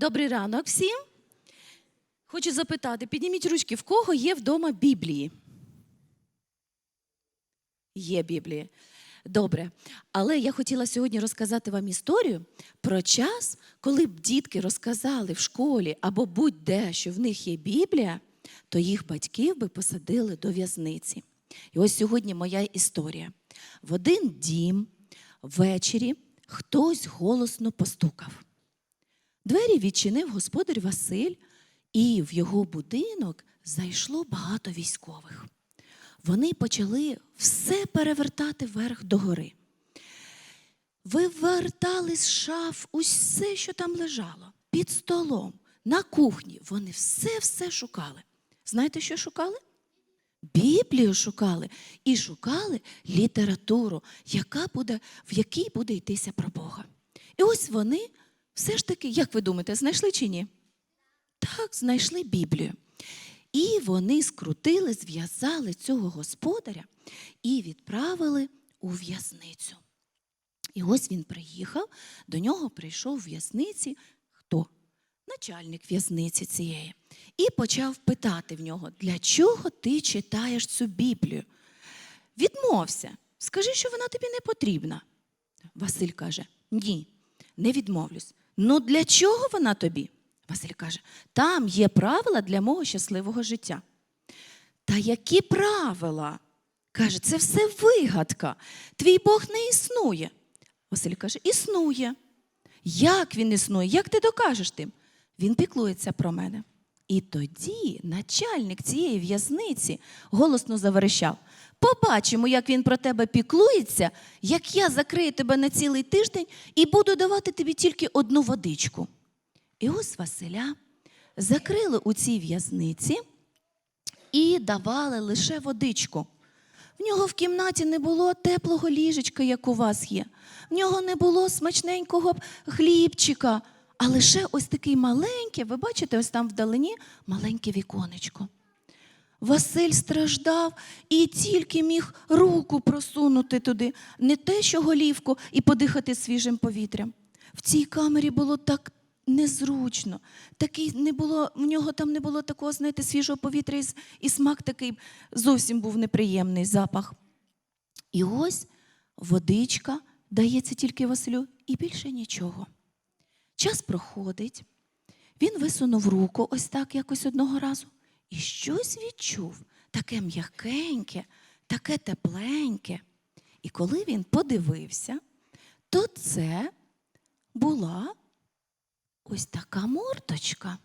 Добрий ранок всім. Хочу запитати, підніміть ручки, в кого є вдома Біблії? Є Біблії. Добре. Але я хотіла сьогодні розказати вам історію про час, коли б дітки розказали в школі або будь-де, що в них є Біблія, то їх батьків би посадили до в'язниці. І ось сьогодні моя історія. В один дім ввечері хтось голосно постукав. Двері відчинив господар Василь, і в його будинок зайшло багато військових. Вони почали все перевертати вверх догори. Вивертали з шаф усе, що там лежало, під столом, на кухні. Вони все-все шукали. Знаєте, що шукали? Біблію шукали і шукали літературу, яка буде, в якій буде йтися про Бога. І ось вони все ж таки, як ви думаєте, знайшли чи ні? Так, знайшли Біблію. І вони скрутили, зв'язали цього господаря і відправили у в'язницю. І ось він приїхав, до нього прийшов в в'язниці хто? Начальник в'язниці цієї. І почав питати в нього, для чого ти читаєш цю Біблію? Відмовся, скажи, що вона тобі не потрібна. Василь каже: Ні, не відмовлюсь. Ну для чого вона тобі? Василь каже: там є правила для мого щасливого життя. Та які правила? Каже, це все вигадка. Твій Бог не існує. Василь каже: Існує. Як він існує? Як ти докажеш тим? Він піклується про мене. І тоді начальник цієї в'язниці голосно заверещав: Побачимо, як він про тебе піклується, як я закрию тебе на цілий тиждень і буду давати тобі тільки одну водичку. І ось Василя закрили у цій в'язниці і давали лише водичку. В нього в кімнаті не було теплого ліжечка, як у вас є. В нього не було смачненького хлібчика, а лише ось такий маленький, ви бачите, ось там вдалині маленьке віконечко. Василь страждав і тільки міг руку просунути туди, не те, що голівку, і подихати свіжим повітрям. В цій камері було так незручно. Такий не було, в нього там не було такого, знаєте, свіжого повітря, і, і смак такий зовсім був неприємний запах. І ось водичка дається тільки Василю, і більше нічого. Час проходить, він висунув руку ось так якось одного разу і щось відчув таке м'якеньке, таке тепленьке. І коли він подивився, то це була ось така мордочка.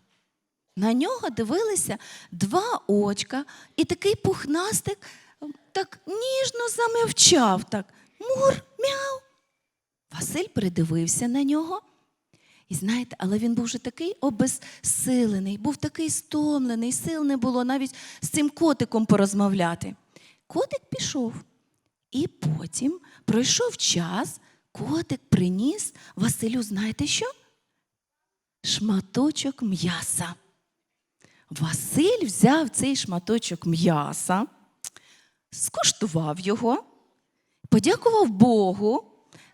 На нього дивилися два очка, і такий пухнастик так ніжно замовчав, так мур, мяу. Василь придивився на нього. І знаєте, але він був вже такий обезсилений, був такий стомлений, сил не було навіть з цим котиком порозмовляти. Котик пішов. І потім пройшов час, котик приніс Василю, знаєте що? Шматочок м'яса. Василь взяв цей шматочок м'яса, скуштував його, подякував Богу.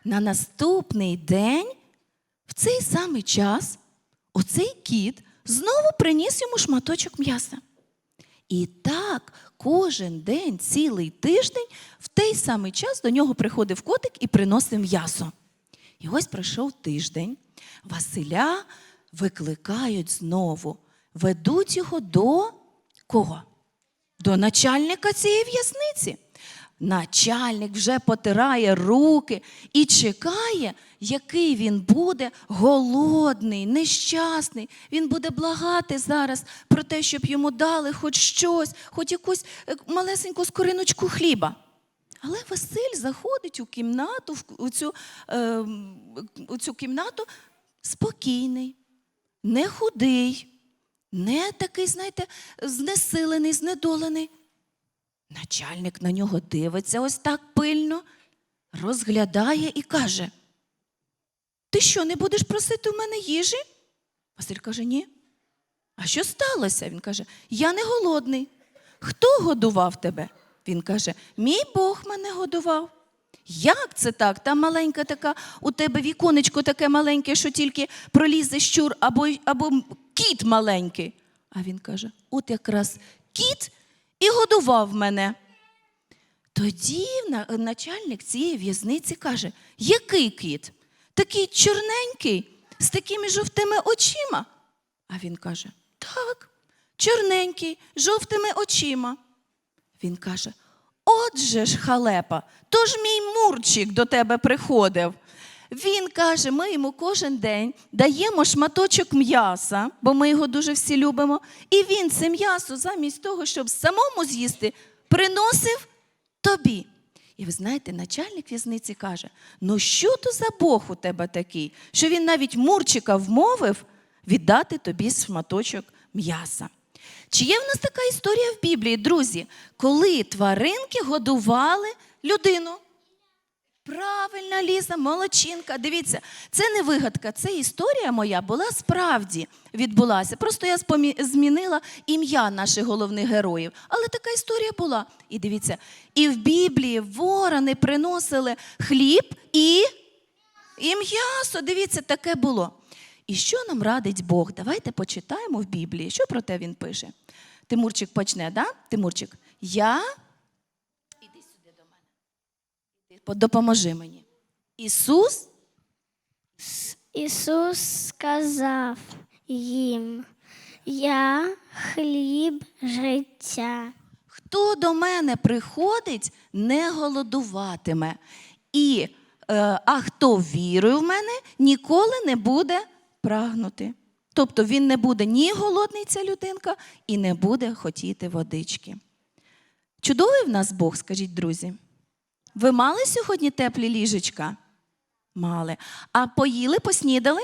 На наступний день, в цей самий час, оцей кіт знову приніс йому шматочок м'яса. І так кожен день, цілий тиждень, в той самий час до нього приходив котик і приносив м'ясо. І ось пройшов тиждень. Василя викликають знову, ведуть його до кого? До начальника цієї в'язниці. Начальник вже потирає руки і чекає, який він буде голодний, нещасний. Він буде благати зараз про те, щоб йому дали хоч щось, хоч якусь е, малесеньку скориночку хліба. Але Василь заходить у кімнату, в- цю, е, у цю кімнату спокійний, не худий, не такий, знаєте, знесилений, знедолений. Начальник на нього дивиться ось так пильно, розглядає і каже: Ти що, не будеш просити в мене їжі? Василь каже, ні. А що сталося? Він каже: Я не голодний. Хто годував тебе? Він каже: Мій Бог мене годував. Як це так? Там маленька така, у тебе віконечко таке маленьке, що тільки пролізе щур або, або кіт маленький. А він каже: от якраз кіт і годував мене. Тоді начальник цієї в'язниці каже: який кіт? Такий чорненький, з такими жовтими очима. А він каже: так, чорненький, жовтими очима. Він каже: Отже ж, халепа, то ж мій мурчик до тебе приходив. Він каже, ми йому кожен день даємо шматочок м'яса, бо ми його дуже всі любимо. І він це м'ясо, замість того, щоб самому з'їсти, приносив тобі. І ви знаєте, начальник в'язниці каже: ну що то за Бог у тебе такий, що він навіть мурчика вмовив віддати тобі шматочок м'яса. Чи є в нас така історія в Біблії, друзі, коли тваринки годували людину? Правильна Ліза, молодчинка. Дивіться, це не вигадка, це історія моя була справді відбулася. Просто я змінила ім'я наших головних героїв. Але така історія була. І дивіться, і в Біблії ворони приносили хліб і, і м'ясо. Дивіться, таке було. І що нам радить Бог? Давайте почитаємо в Біблії. Що про те він пише? Тимурчик почне, да? Тимурчик, я. Іди сюди до мене. Іди, Допоможи мені. Ісус Ісус сказав їм: Я хліб життя. Хто до мене приходить, не голодуватиме. І, е, а хто вірує в мене, ніколи не буде прагнути. Тобто він не буде ні голодний, ця людинка, і не буде хотіти водички. Чудовий в нас Бог, скажіть, друзі. Ви мали сьогодні теплі ліжечка? Мали. А поїли, поснідали?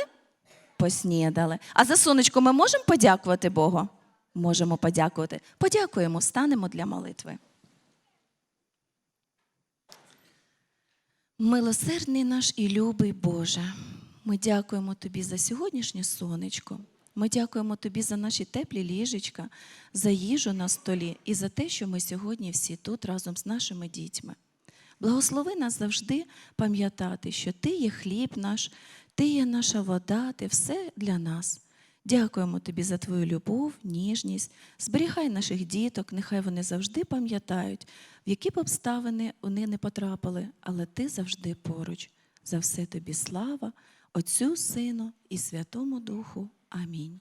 Поснідали. А за сонечко ми можемо подякувати Богу? Можемо подякувати. Подякуємо, станемо для молитви. Милосердний наш і любий Боже, ми дякуємо Тобі за сьогоднішнє сонечко. Ми дякуємо Тобі за наші теплі ліжечка, за їжу на столі і за те, що ми сьогодні всі тут разом з нашими дітьми. Благослови нас завжди пам'ятати, що Ти є хліб наш, Ти є наша вода, Ти все для нас. Дякуємо тобі за твою любов, ніжність. Зберігай наших діток, нехай вони завжди пам'ятають, в які б обставини вони не потрапили, але ти завжди поруч. За все тобі слава, Отцю, Сину і Святому Духу. Амінь.